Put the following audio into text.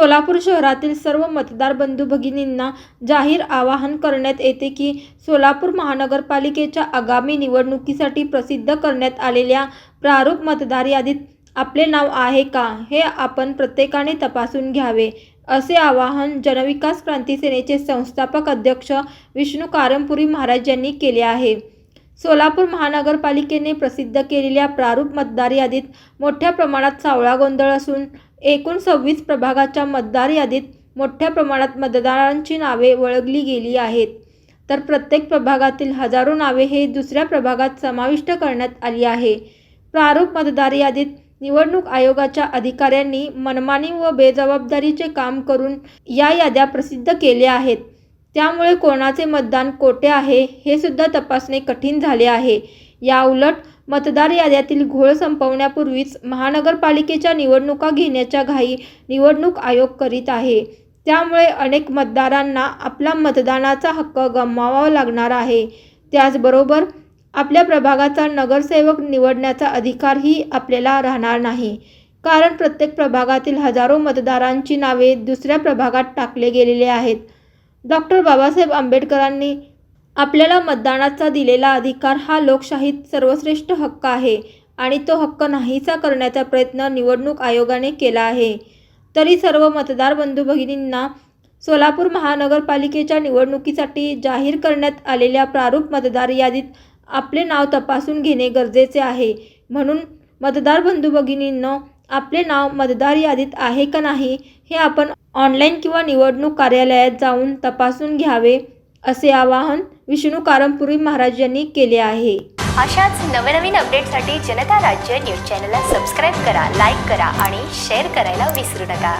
सोलापूर शहरातील सर्व मतदार बंधू भगिनींना जाहीर आवाहन करण्यात येते की सोलापूर महानगरपालिकेच्या आगामी निवडणुकीसाठी प्रसिद्ध करण्यात आलेल्या प्रारूप मतदार यादीत आपले नाव आहे का हे आपण प्रत्येकाने तपासून घ्यावे असे आवाहन जनविकास क्रांती सेनेचे संस्थापक अध्यक्ष विष्णू कारंपुरी महाराज यांनी केले आहे. सोलापूर महानगरपालिकेने प्रसिद्ध केलेल्या प्रारूप मतदार यादीत मोठ्या प्रमाणात सावळा गोंधळ असून एकूण सव्वीस प्रभागाच्या मतदार यादीत मोठ्या प्रमाणात मतदारांची नावे वळगली गेली आहेत. तर प्रत्येक प्रभागातील हजारो नावे हे दुसऱ्या प्रभागात समाविष्ट करण्यात आली आहे. प्रारूप मतदार यादीत निवडणूक आयोगाच्या अधिकाऱ्यांनी मनमानी व बेजबाबदारीचे काम करून या याद्या प्रसिद्ध केल्या आहेत. त्यामुळे कोणाचे मतदान कोठे आहे हे सुद्धा तपासणे कठीण झाले आहे. याउलट मतदार याद्यातील घोळ संपवण्यापूर्वीच महानगरपालिकेच्या निवडणुका घेण्याच्या घाई निवडणूक आयोग करीत आहे. त्यामुळे अनेक मतदारांना आपला मतदानाचा हक्क गमवावा लागणार आहे. त्याचबरोबर आपल्या प्रभागाचा नगरसेवक निवडण्याचा अधिकारही आपल्याला राहणार नाही. कारण प्रत्येक प्रभागातील हजारो मतदारांची नावे दुसऱ्या प्रभागात टाकले गेलेले आहेत. डॉक्टर बाबासाहेब आंबेडकरांनी आपल्याला मतदानाचा दिलेला अधिकार हा लोकशाहीत सर्वश्रेष्ठ हक्क आहे आणि तो हक्क नाहीसा करण्याचा प्रयत्न निवडणूक आयोगाने केला आहे. तरी सर्व मतदार बंधू भगिनींना सोलापूर महानगरपालिकेच्या निवडणुकीसाठी जाहीर करण्यात आलेल्या प्रारूप मतदार यादीत आपले नाव तपासून घेणे गरजेचे आहे. म्हणून मतदार बंधू भगिनींनो आपले नाव मतदार यादीत आहे का नाही हे आपण ऑनलाईन किंवा निवडणूक कार्यालयात जाऊन तपासून घ्यावे. असे आवाहन विष्णू कारमपुरी महाराज यांनी केले आहे. अशाच नवनवीन अपडेटसाठी जनता राज्य न्यूज चॅनलला सबस्क्राईब करा लाईक करा आणि शेअर करायला विसरू नका.